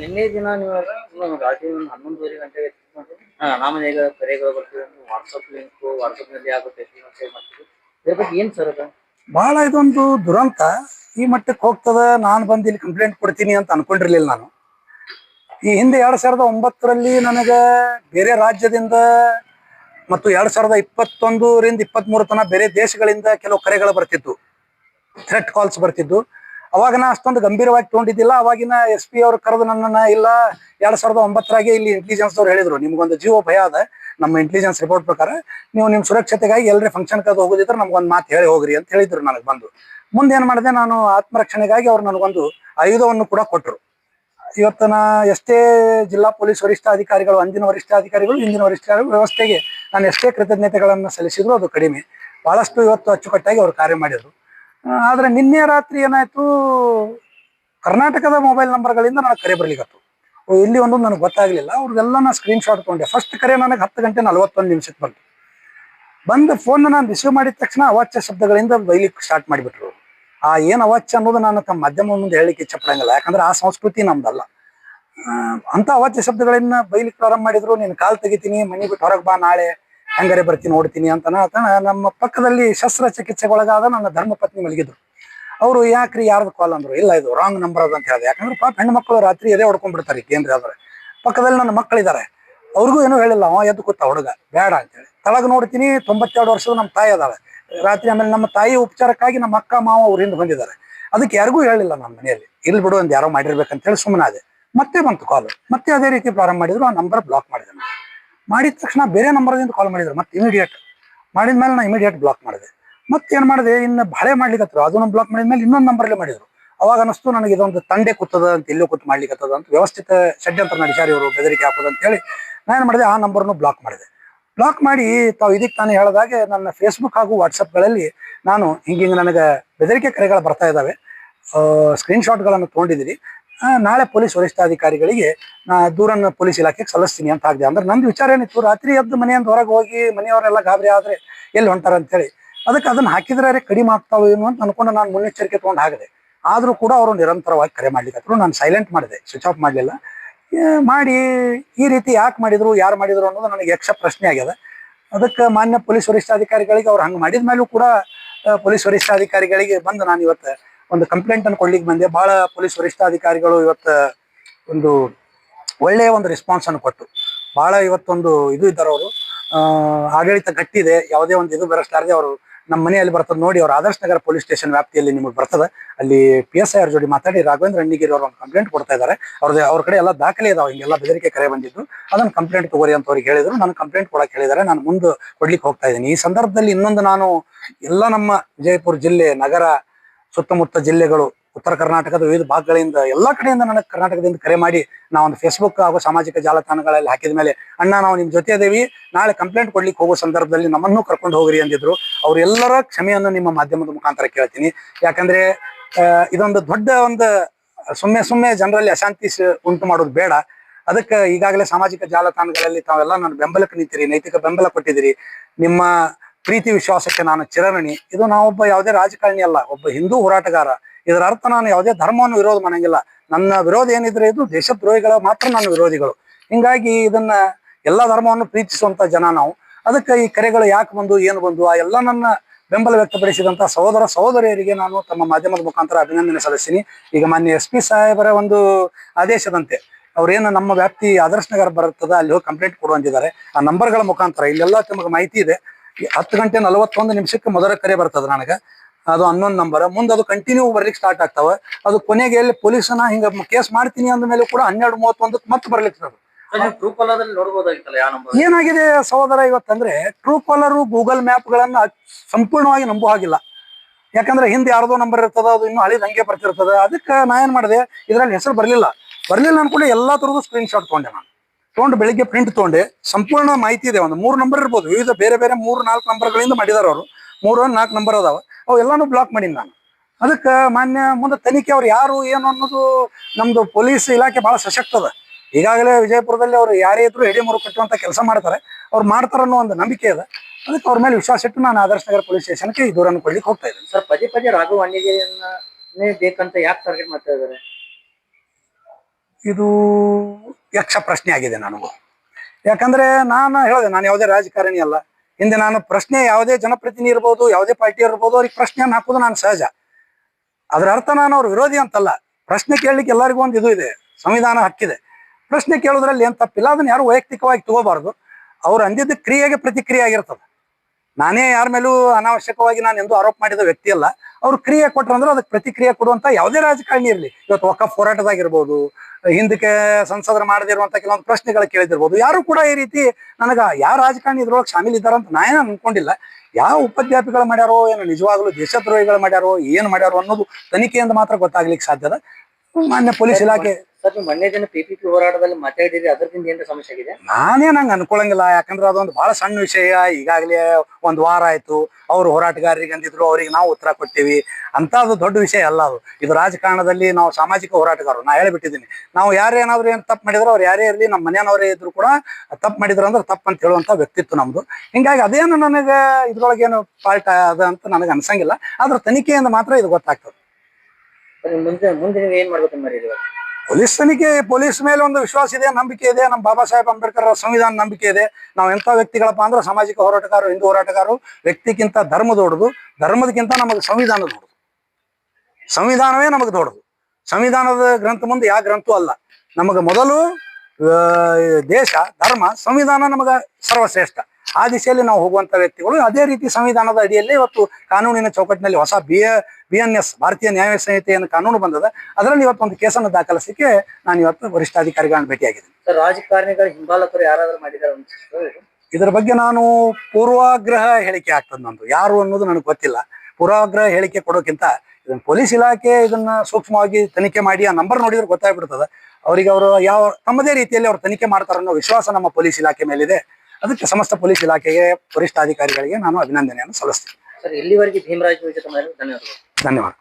ನಿನ್ನೆ ದಿನ ನೀವು ರಾತ್ರಿ ಒಂದು ಹನ್ನೊಂದುವರೆ ಗಂಟೆಗೆ ನಾಮನೇಗ ಕರೆಗಳು ಬರ್ತೀವಿ ಅಂತ ವಾಟ್ಸಪ್ ಲಿಂಕ್ ವಾಟ್ಸಪ್ನಲ್ಲಿ ಆಗುತ್ತೆ ಮಾಡ್ತೀವಿ. ಇದ್ರ ಬಗ್ಗೆ ಏನ್ ಸರ್ ಅದು? ಬಹಳ ಇದೊಂದು ದುರಂತ. ಈ ಮಟ್ಟಕ್ಕೆ ಹೋಗ್ತದ ನಾನು ಬಂದು ಇಲ್ಲಿ ಕಂಪ್ಲೇಂಟ್ ಕೊಡ್ತೀನಿ ಅಂತ ಅನ್ಕೊಂಡಿರ್ಲಿಲ್ಲ ನಾನು. ಈ ಹಿಂದೆ ಎರಡ್ ಸಾವಿರದ ಒಂಬತ್ತರಲ್ಲಿ ನನಗೆ ಬೇರೆ ರಾಜ್ಯದಿಂದ ಮತ್ತು ಎರಡ್ ಸಾವಿರದ ಇಪ್ಪತ್ತೊಂದರಿಂದ ಇಪ್ಪತ್ಮೂರು ತನಕ ಬೇರೆ ದೇಶಗಳಿಂದ ಕೆಲವು ಕರೆಗಳು ಬರ್ತಿದ್ವು ಥ್ರೆಟ್ ಕಾಲ್ಸ್ ಬರ್ತಿದ್ದು. ಅವಾಗ ನಾ ಅಷ್ಟೊಂದು ಗಂಭೀರವಾಗಿ ತಗೊಂಡಿದ್ದಿಲ್ಲ. ಅವಾಗಿನ ಎಸ್ ಪಿ ಅವ್ರು ಕರೆದು ನನ್ನನ್ನ ಇಲ್ಲ, ಎರಡ್ ಸಾವಿರದ ಒಂಬತ್ತರಾಗೆ ಇಲ್ಲಿ ಇಂಟೆಲಿಜೆನ್ಸ್ ಅವ್ರು ಹೇಳಿದ್ರು. ನಿಮ್ಗೊಂದು ಜೀವ ಭಯ ಅದ. ನಮ್ಮ ಇಂಟೆಲಿಜೆನ್ಸ್ ರಿಪೋರ್ಟ್ ಪ್ರಕಾರ ನೀವು ನಿಮ್ಮ ಸುರಕ್ಷತೆಗಾಗಿ ಎಲ್ಲರೇ ಫಂಕ್ಷನ್ ಕದ್ದು ಹೋಗೋದಿದ್ರೆ ನಮ್ಗೊಂದು ಮಾತು ಹೇಳಿ ಹೋಗ್ರಿ ಅಂತ ಹೇಳಿದ್ರು ನನಗೆ ಬಂದು. ಮುಂದೆ ಏನ್ ಮಾಡಿದೆ, ನಾನು ಆತ್ಮರಕ್ಷಣೆಗಾಗಿ ಅವ್ರು ನನಗೊಂದು ಆಯುಧವನ್ನು ಕೂಡ ಕೊಟ್ಟರು ಇವತ್ತು ನಾ ಎಷ್ಟೇ ಜಿಲ್ಲಾ ಪೊಲೀಸ್ ವರಿಷ್ಠಾಧಿಕಾರಿಗಳು ಅಂದಿನ ವರಿಷ್ಠಾಧಿಕಾರಿಗಳು ಇಂದಿನ ವರಿಷ್ಠಾಧಿಕಾರಿಗಳು ವ್ಯವಸ್ಥೆಗೆ ನಾನು ಎಷ್ಟೇ ಕೃತಜ್ಞತೆಗಳನ್ನು ಸಲ್ಲಿಸಿದ್ರು ಅದು ಕಡಿಮೆ. ಬಹಳಷ್ಟು ಇವತ್ತು ಅಚ್ಚುಕಟ್ಟಾಗಿ ಅವರು ಕಾರ್ಯ ಮಾಡಿದ್ರು. ಆದ್ರೆ ನಿನ್ನೆ ರಾತ್ರಿ ಏನಾಯ್ತು? ಕರ್ನಾಟಕದ ಮೊಬೈಲ್ ನಂಬರ್ಗಳಿಂದ ನನಗೆ ಕರೆ ಬರ್ಲಿಕ್ಕತ್ತು ಇಲ್ಲಿ ಒಂದು ನನಗೆ ಗೊತ್ತಾಗ್ಲಿಲ್ಲ. ಅವ್ರದ್ದೆಲ್ಲ ನಾನು ಸ್ಕ್ರೀನ್ ಶಾಟ್ ತೊಗೊಂಡೆ. ಫಸ್ಟ್ ಕರೆ ನನಗೆ ಹತ್ತು ಗಂಟೆ ನಲವತ್ತೊಂದು ನಿಮಿಷಕ್ಕೆ ಬಂತು. ಬಂದು ಫೋನ್ ನಾನು ರಿಸೀವ್ ಮಾಡಿದ ತಕ್ಷಣ ಅವಾಚ್ಯ ಶಬ್ದಗಳಿಂದ ಬೈಲಿಕ್ಕೆ ಸ್ಟಾರ್ಟ್ ಮಾಡಿಬಿಟ್ರು. ಆ, ಏನು ಅವಾಚ್ಯ ಅನ್ನೋದು ನಾನು ತಮ್ಮ ಮಾಧ್ಯಮ ಮುಂದೆ ಹೇಳಿಕ್ಕೆ ಇಚ್ಛಪಡಂಗಿಲ್ಲ ಯಾಕಂದ್ರೆ ಆ ಸಂಸ್ಕೃತಿ ನಮ್ದಲ್ಲ. ಅಂತ ಅವಾಚ್ಯ ಶಬ್ದಗಳನ್ನ ಬೈಲಿಕ್ಕೆ ಪ್ರಾರಂಭ ಮಾಡಿದ್ರು. ನೀನು ಕಾಲ್ ತೆಗಿತೀನಿ ಮನೆ ಬಿಟ್ಟು ಹೊರಗೆ ಬಾ ನಾಳೆ. ಹೆಂಗಾರೆ ಬರ್ತೀನಿ ನೋಡ್ತೀನಿ ಅಂತ ಆತನ ನಮ್ಮ ಪಕ್ಕದಲ್ಲಿ ಶಸ್ತ್ರ ಶಸ್ತ್ರಚಿಕಿತ್ಸೆಗೊಳಗಾದ ನನ್ನ ಧರ್ಮಪತ್ನಿ ಮಲಗಿದ್ರು. ಅವರು, ಯಾಕ್ರಿ ಯಾರ್ದು ಕಾಲ್ ಅಂದ್ರು? ಇಲ್ಲ, ಇದು ರಾಂಗ್ ನಂಬರ್ ಅದ ಅಂತ ಹೇಳಿದೆ. ಯಾಕಂದ್ರೆ ಪಾಪ ಹೆಣ್ಣು ಮಕ್ಕಳು ರಾತ್ರಿ ಎದೆ ಹೊಡ್ಕೊಂಡ್ಬಿಡ್ತಾರೆ ಏನ್ರಿ ಆದ್ರೆ? ಪಕ್ಕದಲ್ಲಿ ನನ್ನ ಮಕ್ಕಳಿದ್ದಾರೆ ಅವ್ರಿಗೂ ಏನೂ ಹೇಳಿಲ್ಲ, ಅವ ಎದ್ದು ಕೂತ ಹುಡುಗ. ಬೇಡ ಅಂತೇಳಿ ತಳಗ ನೋಡ್ತೀನಿ ತೊಂಬತ್ತೆರಡು ವರ್ಷದ ನಮ್ಮ ತಾಯಿ ಅದಾಳೆ. ರಾತ್ರಿ ಆಮೇಲೆ ನಮ್ಮ ತಾಯಿ ಉಪಚಾರಕ್ಕಾಗಿ ನಮ್ಮ ಅಕ್ಕ, ಮಾವ ಊರಿಂದ ಬಂದಿದ್ದಾರೆ. ಅದಕ್ಕೆ ಯಾರಿಗೂ ಹೇಳಿಲ್ಲ ನಮ್ಮ ಮನೆಯಲ್ಲಿ. ಇಲ್ಲಿ ಬಿಡು, ಒಂದು ಯಾರೋ ಮಾಡಿರ್ಬೇಕಂತ ಹೇಳಿ ಸುಮ್ಮನಾದೆ ಮತ್ತೆ ಬಂತು ಕಾಲ್ ಮತ್ತೆ ಅದೇ ರೀತಿ ಪ್ರಾರಂಭ ಮಾಡಿದ್ರು, ಆ ನಂಬರ್ ಬ್ಲಾಕ್ ಮಾಡಿದೆ ಮಾಡಿದ ತಕ್ಷಣ ಬೇರೆ ನಂಬರ್ದಿಂದ ಕಾಲ್ ಮಾಡಿದ್ರು. ಮತ್ತೆ ಇಮಿಡಿಯೇಟ್ ಮಾಡಿದ ಮೇಲೆ ನಾನು ಇಮಿಡಿಯೇಟ್ ಬ್ಲಾಕ್ ಮಾಡಿದೆ. ಮತ್ತೆ ಏನು ಮಾಡಿದೆ? ಇನ್ನು ಭಾಳೆ ಮಾಡ್ಲಿಕ್ಕೆ ಅದನ್ನು ಬ್ಲಾಕ್ ಮಾಡಿದ ಮೇಲೆ ಇನ್ನೊಂದು ನಂಬರ್ಲೆ ಮಾಡಿದ್ರು. ಅವಾಗ ಅನಿಸ್ತು ನನಗೆ ಇದೊಂದು ತಂಡೆ ಕೂತದ ಅಂತ, ಎಲ್ಲೋ ಕೂತು ಮಾಡ್ಲಿಕ್ಕೆ ಅಂತ ವ್ಯವಸ್ಥಿತ ಷಡ್ಯಂತ್ರ ನಡೆಸಾರಿ ಅವರು ಬೆದರಿಕೆ ಹಾಕೋದು ಅಂತ ಹೇಳಿ ನಾನು ಏನ್ ಮಾಡಿದೆ? ಆ ನಂಬರ್ನು ಬ್ಲಾಕ್ ಮಾಡಿದೆ. ಬ್ಲಾಕ್ ಮಾಡಿ ತಾವು ಇದಕ್ಕೆ ನಾನು ಹೇಳಿದಾಗೆ ನನ್ನ ಫೇಸ್ಬುಕ್ ಹಾಗೂ ವಾಟ್ಸಪ್ಗಳಲ್ಲಿ ನಾನು ಹಿಂಗೆ ನನಗೆ ಬೆದರಿಕೆ ಕರೆಗಳು ಬರ್ತಾ ಇದ್ದಾವೆ. ಸ್ಕ್ರೀನ್ಶಾಟ್ಗಳನ್ನು ತೊಗೊಂಡಿದ್ದೀರಿ ನಾಳೆ ಪೊಲೀಸ್ ವರಿಷ್ಠಾಧಿಕಾರಿಗಳಿಗೆ ನಾ ದೂರನ್ನು ಪೊಲೀಸ್ ಇಲಾಖೆಗೆ ಸಲ್ಲಿಸ್ತೀನಿ ಅಂತ ಆಗಿದೆ. ಅಂದ್ರೆ ನಂದು ವಿಚಾರ ಏನಿತ್ತು, ರಾತ್ರಿ ಎದ್ದು ಮನೆಯಿಂದ ಹೊರಗೆ ಹೋಗಿ ಮನೆಯವರೆಲ್ಲ ಗಾಬರಿ ಆದ್ರೆ ಎಲ್ಲಿ ಹೊಂಟಾರ ಅಂತೇಳಿ, ಅದಕ್ಕೆ ಅದನ್ನ ಹಾಕಿದ್ರೆ ಕಡಿಮೆ ಆಗ್ತಾವೆ ಏನು ಅಂತ ಅನ್ಕೊಂಡು ನಾನು ಮುನ್ನೆಚ್ಚರಿಕೆ ತೊಗೊಂಡು ಹಾಕಿದೆ ಆದರೂ ಕೂಡ ಅವರು ನಿರಂತರವಾಗಿ ಕರೆ ಮಾಡ್ಲಿಕ್ಕೆ ನಾನು ಸೈಲೆಂಟ್ ಮಾಡಿದೆ ಸ್ವಿಚ್ ಆಫ್ ಮಾಡಲಿಲ್ಲ. ಮಾಡಿ, ಈ ರೀತಿ ಯಾಕೆ ಮಾಡಿದ್ರು, ಯಾರು ಮಾಡಿದ್ರು ಅನ್ನೋದು ನನಗೆ ಯಕ್ಷ ಪ್ರಶ್ನೆ ಆಗ್ಯದ. ಅದಕ್ಕೆ ಮಾನ್ಯ ಪೊಲೀಸ್ ವರಿಷ್ಠಾಧಿಕಾರಿಗಳಿಗೆ ಅವ್ರು ಹಂಗೆ ಮಾಡಿದ ಮೇಲೂ ಕೂಡ ಪೊಲೀಸ್ ವರಿಷ್ಠಾಧಿಕಾರಿಗಳಿಗೆ ಬಂದು ನಾನು ಇವತ್ತು ಒಂದು ಕಂಪ್ಲೇಂಟ್ ಅನ್ನು ಕೊಡ್ಲಿಕ್ಕೆ ಬಂದೆ. ಬಹಳ ಪೊಲೀಸ್ ವರಿಷ್ಠಾಧಿಕಾರಿಗಳು ಇವತ್ತು ಒಂದು ಒಳ್ಳೆಯ ಒಂದು ರೆಸ್ಪಾನ್ಸ್ ಅನ್ನು ಕೊಟ್ಟು ಬಹಳ ಇವತ್ತೊಂದು ಇದು ಇದ್ದಾರೆ ಅವರು. ಆಡಳಿತ ಗಟ್ಟಿದೆ. ಯಾವುದೇ ಒಂದು ಇದು ಬರಸ್ಲಾರ್ದೆ ಅವರು ನಮ್ಮ ಮನೆಯಲ್ಲಿ ಬರ್ತದೆ ನೋಡಿ. ಅವ್ರು ಆದರ್ಶ ನಗರ ಪೊಲೀಸ್ ಸ್ಟೇಷನ್ ವ್ಯಾಪ್ತಿಯಲ್ಲಿ ನಿಮಗೆ ಬರ್ತದೆ. ಅಲ್ಲಿ ಪಿ ಎಸ್ ಐ ಅವ್ರ ಜೋಡಿ ಮಾತಾಡಿ ರಾಘವೇಂದ್ರ ಅಣ್ಣಿಗಿರಿ ಅವರು ಒಂದು ಕಂಪ್ಲೇಂಟ್ ಕೊಡ್ತಾ ಇದ್ದಾರೆ. ಅವ್ರದ್ದು ಅವ್ರ ಕಡೆ ಎಲ್ಲ ದಾಖಲೆ ಇದಾವೆ. ಹಿಂಗೆಲ್ಲ ಬೆದರಿಕೆ ಕರೆ ಬಂದಿದ್ದು. ಅದನ್ನು ಕಂಪ್ಲೇಂಟ್ ತಗೋರಿ ಅಂತ ಅವ್ರಿಗೆ ಹೇಳಿದ್ರು. ನಾನು ಕಂಪ್ಲೇಂಟ್ ಕೊಡಕ್ಕೆ ಹೇಳಿದ್ದಾರೆ. ನಾನು ಮುಂದೆ ಕೊಡ್ಲಿಕ್ಕೆ ಹೋಗ್ತಾ ಇದ್ದೀನಿ. ಈ ಸಂದರ್ಭದಲ್ಲಿ ಇನ್ನೊಂದು ನಾನು ಎಲ್ಲ ನಮ್ಮ ವಿಜಯಪುರ ಜಿಲ್ಲೆ, ನಗರ ಸುತ್ತಮುತ್ತ ಜಿಲ್ಲೆಗಳು, ಉತ್ತರ ಕರ್ನಾಟಕದ ವಿವಿಧ ಭಾಗಗಳಿಂದ ಎಲ್ಲಾ ಕಡೆಯಿಂದ ನನಗೆ ಕರ್ನಾಟಕದಿಂದ ಕರೆ ಮಾಡಿ ನಾವು ಒಂದು ಫೇಸ್ಬುಕ್ ಹಾಗೂ ಸಾಮಾಜಿಕ ಜಾಲತಾಣಗಳಲ್ಲಿ ಹಾಕಿದ ಮೇಲೆ, ಅಣ್ಣ, ನಾವು ನಿಮ್ ಜೊತೆ ಇದೇವಿ ನಾಳೆ ಕಂಪ್ಲೇಂಟ್ ಕೊಡ್ಲಿಕ್ಕೆ ಹೋಗೋ ಸಂದರ್ಭದಲ್ಲಿ ನಮ್ಮನ್ನು ಕರ್ಕೊಂಡು ಹೋಗ್ರಿ ಅಂದಿದ್ರು. ಅವರೆಲ್ಲರ ಕ್ಷಮೆಯನ್ನು ನಿಮ್ಮ ಮಾಧ್ಯಮದ ಮುಖಾಂತರ ಕೇಳ್ತೀನಿ. ಯಾಕಂದ್ರೆ ಇದೊಂದು ದೊಡ್ಡ ಒಂದು ಸುಮ್ಮನೆ ಸುಮ್ಮನೆ ಜನರಲ್ಲಿ ಅಶಾಂತಿ ಉಂಟು ಮಾಡೋದು ಬೇಡ. ಅದಕ್ಕೆ ಈಗಾಗಲೇ ಸಾಮಾಜಿಕ ಜಾಲತಾಣಗಳಲ್ಲಿ ತಾವೆಲ್ಲ ನನ್ನ ಬೆಂಬಲಕ್ಕೆ ನಿಂತೀರಿ, ನೈತಿಕ ಬೆಂಬಲ ಕೊಟ್ಟಿದ್ದೀರಿ. ನಿಮ್ಮ ಪ್ರೀತಿ ವಿಶ್ವಾಸಕ್ಕೆ ನಾನು ಚಿರಋಣಿ. ಇದು ನಾವೊಬ್ಬ ಯಾವುದೇ ರಾಜಕಾರಣಿ ಅಲ್ಲ, ಒಬ್ಬ ಹಿಂದೂ ಹೋರಾಟಗಾರ. ಇದರ ಅರ್ಥ ನಾನು ಯಾವುದೇ ಧರ್ಮವನ್ನು ವಿರೋಧ ಮಾಡಂಗಿಲ್ಲ. ನನ್ನ ವಿರೋಧ ಏನಿದ್ರೆ ಇದು ದೇಶದ್ರೋಹಿಗಳ ಮಾತ್ರ ನನ್ನ ವಿರೋಧಿಗಳು. ಹಿಂಗಾಗಿ ಇದನ್ನ ಎಲ್ಲಾ ಧರ್ಮವನ್ನು ಪ್ರೀತಿಸುವಂತ ಜನ ನಾವು. ಅದಕ್ಕೆ ಈ ಕರೆಗಳು ಯಾಕೆ ಬಂದು, ಏನು ಬಂದು, ಆ ಎಲ್ಲ ನನ್ನ ಬೆಂಬಲ ವ್ಯಕ್ತಪಡಿಸಿದಂತ ಸಹೋದರ ಸಹೋದರಿಯರಿಗೆ ನಾನು ತಮ್ಮ ಮಾಧ್ಯಮದ ಮುಖಾಂತರ ಅಭಿನಂದನೆ ಸಲ್ಲಿಸ್ತೀನಿ. ಈಗ ಮಾನ್ಯ ಎಸ್ ಪಿ ಸಾಹೇಬರ ಒಂದು ಆದೇಶದಂತೆ, ಅವ್ರೇನು ನಮ್ಮ ವ್ಯಾಪ್ತಿ ಆದರ್ಶ ನಗರ ಬರುತ್ತದ, ಅಲ್ಲಿ ಹೋಗಿ ಕಂಪ್ಲೇಂಟ್ ಕೊಡುವಂತಿದ್ದಾರೆ ಆ ನಂಬರ್ಗಳ ಮುಖಾಂತರ, ಇಲ್ಲೆಲ್ಲ ತಮಗೆ ಮಾಹಿತಿ ಇದೆ. ಹತ್ತು ಗಂಟೆ ನಲವತ್ತೊಂದು ನಿಮಿಷಕ್ಕೆ ಮೊದಲ ಕರೆ ಬರ್ತದೆ ನನಗೆ. ಅದು ಹನ್ನೊಂದು ನಂಬರ್. ಮುಂದೆ ಅದು ಕಂಟಿನ್ಯೂ ಬರ್ಲಿಕ್ಕೆ ಸ್ಟಾರ್ಟ್ ಆಗ್ತಾವ. ಅದು ಕೊನೆಗೆ ಎಲ್ಲಿ ಪೊಲೀಸನ ಹಿಂಗ ಕೇಸ್ ಮಾಡ್ತೀನಿ ಅಂದ ಮೇಲೆ ಕೂಡ ಹನ್ನೆರಡು ಮೂವತ್ತೊಂದಕ್ಕೆ ಮತ್ತೆ ಬರ್ಲಿಕ್ಕೆ ನಂಬರ್ ಏನಾಗಿದೆ ಸಹೋದರ ಇವತ್ತಂದ್ರೆ ಟ್ರೂ ಕಾಲರ್ ಗೂಗಲ್ ಮ್ಯಾಪ್ಗಳನ್ನ ಸಂಪೂರ್ಣವಾಗಿ ನಂಬೋ ಹಾಗಿಲ್ಲ. ಯಾಕಂದ್ರೆ ಹಿಂದೆ ಯಾರ್ದೋ ನಂಬರ್ ಇರ್ತದ ಅದು ಇನ್ನೂ ಹಳಿದ ಹಂಗೆ ಬರ್ತಿರ್ತದ. ಅದಕ್ಕೆ ನಾ ಏನ್ ಮಾಡಿದೆ ಇದ್ರಲ್ಲಿ ಹೆಸರು ಬರ್ಲಿಲ್ಲ. ಬರ್ಲಿಲ್ಲ ಅನ್ಕೊಂಡು ಎಲ್ಲಾ ತರದ ಸ್ಕ್ರೀನ್ ಶಾಟ್ ತಗೊಂಡೆ ನಾನು. ತಗೊಂಡು ಬೆಳಿಗ್ಗೆ ಪ್ರಿಂಟ್ ತೊಗೊಂಡೆ, ಸಂಪೂರ್ಣ ಮಾಹಿತಿ ಇದೆ ಒಂದು. ಮೂರು ನಂಬರ್ ಇರ್ಬೋದು. ವಿವಿಧ ಬೇರೆ ಬೇರೆ ಮೂರು ನಾಲ್ಕು ನಂಬರ್ಗಳಿಂದ ಮಾಡಿದಾರ ಅವರು. ಮೂರು, ನಾಲ್ಕು ನಂಬರ್ ಅದಾವ. ಅವು ಎಲ್ಲಾನು ಬ್ಲಾಕ್ ಮಾಡೀನಿ ನಾನು. ಅದಕ್ಕೆ ಮಾನ್ಯ ಮುಂದೆ ತನಿಖೆ ಅವ್ರು ಯಾರು, ಏನು ಅನ್ನೋದು ನಮ್ದು ಪೊಲೀಸ್ ಇಲಾಖೆ ಬಹಳ ಸಶಕ್ತ ಅದ. ಈಗಾಗಲೇ ವಿಜಯಪುರದಲ್ಲಿ ಅವರು ಯಾರೇ ಇದ್ರು ಎಡೆ ಮುರು ಕಟ್ಟುವಂತ ಕೆಲಸ ಮಾಡ್ತಾರೆ. ಅವ್ರು ಮಾಡ್ತಾರ ಅನ್ನೋ ಒಂದು ನಂಬಿಕೆ ಇದೆ ಅದಕ್ಕೆ ಅವ್ರ ಮೇಲೆ ವಿಶ್ವಾಸ ಇಟ್ಟು ನಾನು ಆದರ್ಶ ನಗರ ಪೊಲೀಸ್ ಸ್ಟೇಷನ್ಗೆ ಈ ದೂರನ್ನು ಕೊಡ್ಲಿಕ್ಕೆ ಹೋಗ್ತಾ ಇದ್ದೀನಿ. ಸರ್ ಪದೇ ಪದೇ ರಾಘು ಅಣ್ಣಿಗೆ ಬೇಕಂತ ಯಾಕೆ ಟಾರ್ಗೆಟ್ ಮಾಡ್ತಾ ಇದಾರೆ ಇದು ಯಕ್ಷ ಪ್ರಶ್ನೆ ಆಗಿದೆ ನನಗೂ. ಯಾಕಂದ್ರೆ ನಾನು ಹೇಳಿದೆ, ನಾನು ಯಾವುದೇ ರಾಜಕಾರಣಿ ಅಲ್ಲ. ಹಿಂದೆ ನಾನು ಪ್ರಶ್ನೆ ಯಾವುದೇ ಜನಪ್ರತಿನಿಧಿ ಇರ್ಬೋದು, ಯಾವುದೇ ಪಾರ್ಟಿ ಇರ್ಬೋದು, ಅವ್ರಿಗೆ ಪ್ರಶ್ನೆಯನ್ನು ಹಾಕೋದು ನಾನು ಸಹಜ. ಅದರ ಅರ್ಥ ನಾನು ಅವ್ರ ವಿರೋಧಿ ಅಂತಲ್ಲ. ಪ್ರಶ್ನೆ ಕೇಳಲಿಕ್ಕೆ ಎಲ್ಲರಿಗೂ ಒಂದು ಇದು ಇದೆ, ಸಂವಿಧಾನ ಹಕ್ಕಿದೆ. ಪ್ರಶ್ನೆ ಕೇಳೋದ್ರಲ್ಲಿ ಏನು ತಪ್ಪಿಲ್ಲ, ಅದನ್ನ ಯಾರು ವೈಯಕ್ತಿಕವಾಗಿ ತಗೋಬಾರ್ದು. ಅವ್ರು ಅಂದಿದ್ದ ಕ್ರಿಯೆಗೆ ಪ್ರತಿಕ್ರಿಯೆ ಆಗಿರ್ತದೆ. ನಾನೇ ಯಾರ ಮೇಲೂ ಅನಾವಶ್ಯಕವಾಗಿ ನಾನು ಎಂದು ಆರೋಪ ಮಾಡಿದ ವ್ಯಕ್ತಿ ಅಲ್ಲ ಅವ್ರು ಕ್ರಿಯೆ ಕೊಟ್ರಂದ್ರೆ ಅದಕ್ಕೆ ಪ್ರತಿಕ್ರಿಯೆ ಕೊಡುವಂತ ಯಾವುದೇ ರಾಜಕಾರಣಿ ಇರಲಿ. ಇವತ್ತು ವಕಫ್ ಹೋರಾಟದಾಗಿರ್ಬೋದು ಹಿಂದಕ್ಕೆ ಸಂಸದರು ಮಾಡದಿರುವಂತ ಕೆಲವೊಂದು ಪ್ರಶ್ನೆಗಳು ಕೇಳಿದಿರ್ಬೋದು. ಯಾರು ಕೂಡ ಈ ರೀತಿ ನನಗ ಯಾವ ರಾಜಕಾರಣಿ ಇದ್ರೊಳಗೆ ಶಾಮೀಲ್ ಇದ್ದಾರಂತ ನಾನೇನ ಅನ್ಕೊಂಡಿಲ್ಲ. ಯಾವ ಉಪಾಧ್ಯಾಪಿಗಳು ಮಾಡ್ಯಾರೋ, ಏನು ನಿಜವಾಗ್ಲೂ ದೇಶದ್ರೋಹಿಗಳು ಮಾಡ್ಯಾರೋ, ಏನು ಮಾಡ್ಯಾರೋ ಅನ್ನೋದು ತನಿಖೆಯಿಂದ ಮಾತ್ರ ಗೊತ್ತಾಗ್ಲಿಕ್ಕೆ ಸಾಧ್ಯದ ಮಾನ್ಯ ಪೊಲೀಸ್ ಇಲಾಖೆ. ಸರ್ ನೀವು ಮೊನ್ನೆ ಜನ ಪಿಪಿಪಿ ಹೋರಾಟದಲ್ಲಿ ಮಾತಾಡಿದ್ರಿ ಅದರಿಂದ ಏನಾರ ಸಮಸ್ಯೆ ಆಗಿದೆ? ನಾನೇ ನಂಗೆ ಅನ್ಕೊಳಂಗಿಲ್ಲ ಯಾಕಂದ್ರೆ ಅದೊಂದು ಬಹಳ ಸಣ್ಣ ವಿಷಯ ಈಗಾಗಲೇ ಒಂದ್ ವಾರ ಆಯ್ತು ಅವ್ರು ಹೋರಾಟಗಾರರಿಗೆ ಅಂದಿದ್ರು ಅವ್ರಿಗೆ ನಾವು ಉತ್ತರ ಕೊಟ್ಟಿವಿ. ಅಂತ ಅದು ದೊಡ್ಡ ವಿಷಯ ಅಲ್ಲ ಅದು. ಇದು ರಾಜಕಾರಣದಲ್ಲಿ ನಾವು ಸಾಮಾಜಿಕ ಹೋರಾಟಗಾರರು ನಾ ಹೇಳಿಬಿಟ್ಟಿದ್ದೀನಿ. ನಾವು ಯಾರೇನಾದ್ರು ಏನ್ ತಪ್ಪು ಮಾಡಿದ್ರು ಅವ್ರು ಯಾರೇ ಇರಲಿ ನಮ್ಮ ಮನೆಯವರೇ ಇದ್ರು ಕೂಡ ತಪ್ಪು ಮಾಡಿದ್ರು ಅಂದ್ರೆ ತಪ್ಪು ಅಂತ ಹೇಳುವಂತ ವ್ಯಕ್ತಿತ್ವ ನಮ್ದು. ಹಿಂಗಾಗಿ ಅದೇನು ನನಗೆ ಇದ್ರೊಳಗೇನು ಪಾಲ್ಟ್ ಅದ ಅಂತ ನನಗೆ ಅನ್ಸಂಗಿಲ್ಲ. ಆದ್ರೆ ತನಿಖೆಯಿಂದ ಮಾತ್ರ ಇದು ಗೊತ್ತಾಗ್ತದೆ. ಮುಂದೆ ಮುಂದೆ ಏನ್ ಪೊಲೀಸ್ ಪೊಲೀಸ್ ಮೇಲೆ ಒಂದು ವಿಶ್ವಾಸ ಇದೆ, ನಂಬಿಕೆ ಇದೆ, ನಮ್ಮ ಬಾಬಾ ಸಾಹೇಬ್ ಅಂಬೇಡ್ಕರ್ ಸಂವಿಧಾನ ನಂಬಿಕೆ ಇದೆ. ನಾವು ಎಂಥ ವ್ಯಕ್ತಿಗಳಪ್ಪ ಅಂದ್ರೆ ಸಾಮಾಜಿಕ ಹೋರಾಟಗಾರರು, ಹಿಂದೂ ಹೋರಾಟಗಾರರು ವ್ಯಕ್ತಿಗಿಂತ ಧರ್ಮ ದೊಡ್ಡದು ಧರ್ಮದಕ್ಕಿಂತ ನಮಗೆ ಸಂವಿಧಾನ ದೊಡ್ಡದು ಸಂವಿಧಾನವೇ ನಮಗೆ ದೊಡ್ಡದು ಸಂವಿಧಾನದ ಗ್ರಂಥ ಮುಂದೆ ಯಾವ ಗ್ರಂಥೂ ಅಲ್ಲ. ನಮಗೆ ಮೊದಲು ದೇಶ, ಧರ್ಮ, ಸಂವಿಧಾನ ನಮಗೆ ಸರ್ವಶ್ರೇಷ್ಠ. ಆ ದಿಸೆಯಲ್ಲಿ ನಾವು ಹೋಗುವಂತ ವ್ಯಕ್ತಿಗಳು ಅದೇ ರೀತಿ ಸಂವಿಧಾನದ ಅಡಿಯಲ್ಲಿ ಇವತ್ತು ಕಾನೂನಿನ ಚೌಕಟ್ಟಿನಲ್ಲಿ ಹೊಸ ಬಿ ಬಿ ಎನ್ ಎಸ್ ಭಾರತೀಯ ನ್ಯಾಯ ಸಂಹಿತೆಯನ್ನು ಕಾನೂನು ಬಂದದ. ಅದರಲ್ಲಿ ಇವತ್ತು ಒಂದು ಕೇಸನ್ನು ದಾಖಲಿಸಲಿಕ್ಕೆ ನಾನು ಇವತ್ತು ವರಿಷ್ಠಾಧಿಕಾರಿಗಳನ್ನು ಭೇಟಿಯಾಗಿದ್ದೀನಿ. ರಾಜಕಾರಣಿಗಳ ಹಿಂಬಾಲಕರು ಯಾರಾದರೂ ಮಾಡಿದ್ದಾರೆ ಇದರ ಬಗ್ಗೆ ನಾನು ಪೂರ್ವಾಗ್ರಹ ಹೇಳಿಕೆ ಆಗ್ತದೆ ನಂದು. ಯಾರು ಅನ್ನೋದು ನನಗೆ ಗೊತ್ತಿಲ್ಲ. ಪೂರ್ವಾಗ್ರಹ ಹೇಳಿಕೆ ಕೊಡೋಕ್ಕಿಂತ ಇದನ್ನ ಪೊಲೀಸ್ ಇಲಾಖೆ ಇದನ್ನ ಸೂಕ್ಷ್ಮವಾಗಿ ತನಿಖೆ ಮಾಡಿ ಆ ನಂಬರ್ ನೋಡಿದ್ರೆ ಗೊತ್ತಾಗ್ಬಿಡ್ತದೆ. ಅವರಿಗೆ ಅವರು ಯಾವ ತಮ್ಮದೇ ರೀತಿಯಲ್ಲಿ ಅವರು ತನಿಖೆ ಮಾಡ್ತಾರನ್ನೋ ವಿಶ್ವಾಸ ನಮ್ಮ ಪೊಲೀಸ್ ಇಲಾಖೆ ಮೇಲಿದೆ. ಅದಕ್ಕೆ ಸಮಸ್ತ ಪೊಲೀಸ್ ಇಲಾಖೆಗೆ ವರಿಷ್ಠಾಧಿಕಾರಿಗಳಿಗೆ ನಾನು ಅಭಿನಂದನೆಯನ್ನು ಸಲ್ಲಿಸ್ತೀನಿ. ಸರ್ ಇಲ್ಲಿವರೆಗೆ ಭೀಮರಾಜ್ ಜೊತೆ ಧನ್ಯವಾದಗಳು. ಧನ್ಯವಾದ